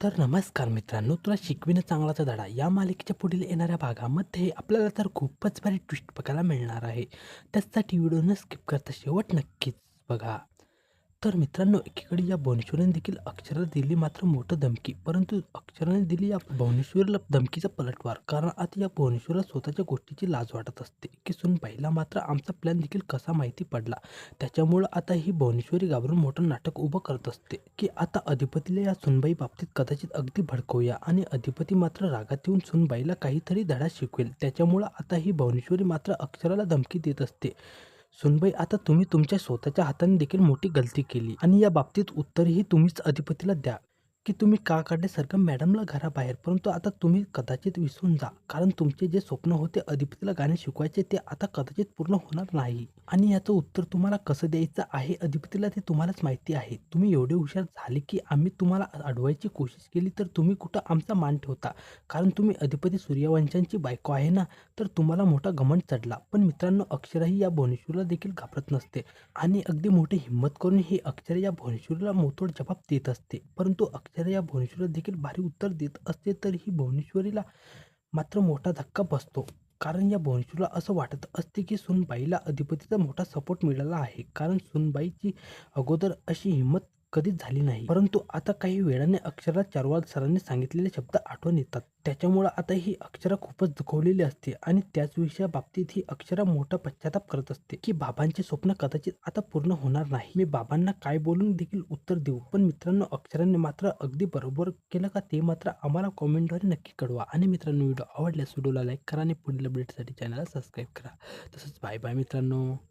तर नमस्कार मित्रांनो तुला शिकविणं चांगलाचा धडा या मालिकेच्या पुढील येणाऱ्या भागामध्ये आपल्याला तर खूपच भारी ट्विस्ट बघायला मिळणार आहे. त्याचसाठी व्हिडिओ न स्किप करता शेवट नक्कीच बघा. तर मित्रांनो एकीकडे या भुवनेश्वरीने देखील अक्षराला दिली मात्र मोठं धमकी परंतु अक्षराने दिली या भुवनेश्वरीला धमकीचा पलटवार कारण आता या भुवनेश्वरला स्वतःच्या गोष्टीची लाज वाटत असते. की सुनबाईला मात्र आमचा प्लॅन देखील कसा माहिती पडला? त्याच्यामुळं आता ही भुवनेश्वरी घाबरून मोठं नाटक उभं करत असते की आता अधिपतीला या सुनबाई बाबतीत कदाचित अगदी भडकवूया आणि अधिपती मात्र रागात येऊन सुनबाईला काहीतरी धडा शिकवेल. त्याच्यामुळं आता ही भुवनेश्वरी मात्र अक्षराला धमकी देत असते. सुनबाई आता तुम्ही तुमच्या स्वतःच्या हाताने देखील मोठी गलती केली आणि या बाबतीत उत्तरही तुम्हीच अधिपतीला द्या. की तुम्ही का काढल्यासारखं मॅडमला घराबाहेर. परंतु आता तुम्ही कदाचित विसरून जा. कारण तुमचे जे स्वप्न होते अधिपतीला गाणे शिकवायचे ते आता कदाचित पूर्ण होणार नाही. आणि याचं उत्तर तुम्हाला कसं द्यायचं आहे अधिपतीला ते तुम्हालाच माहिती आहे. तुम्ही एवढे हुशार झाले की आम्ही तुम्हाला अडवायची कोशिश केली तर तुम्ही कुठं आमचा मान ठेवता? कारण तुम्ही अधिपती सूर्यवंशांची बायको आहे ना तर तुम्हाला मोठा घमंड चढला. पण मित्रांनो अक्षराही या भुवनेश्वरला देखील घाबरत नसते. आणि अगदी मोठी हिंमत करून ही अक्षर या भुवनेश्वरीला मोतोड जबाब देत असते. परंतु अक्षर या भुवनेश्वरला देखील भारी उत्तर देत असते तर ही भुवनेश्वरीला मात्र मोठा धक्का बसतो. कारण या भुवनेश्वरला असं वाटत असते की सुनबाईला अधिपतीचा मोठा सपोर्ट मिळाला आहे. कारण सुनबाईची अगोदर अशी हिंमत कधीच झाली नाही. परंतु आता काही वेळाने अक्षरा चारवाल सरांनी सांगितलेले शब्द आठवण येतात. त्याच्यामुळं आता ही अक्षरा खूपच दुखवलेली असते आणि त्याच विषयाबाबतीत ही अक्षरा मोठा पश्चाताप करत असते की बाबांचे स्वप्न कदाचित आता पूर्ण होणार नाही. मी बाबांना काय बोलून देखील उत्तर देऊ? पण मित्रांनो अक्षराने मात्र अगदी बरोबर केलं का ते मात्र आम्हाला कॉमेंटद्वारे नक्की कळवा. आणि मित्रांनो व्हिडिओ आवडल्यास व्हिडिओला लाईक करा आणि पुढील अपडेटसाठी चॅनलला सबस्क्राईब करा. तसंच बाय बाय मित्रांनो.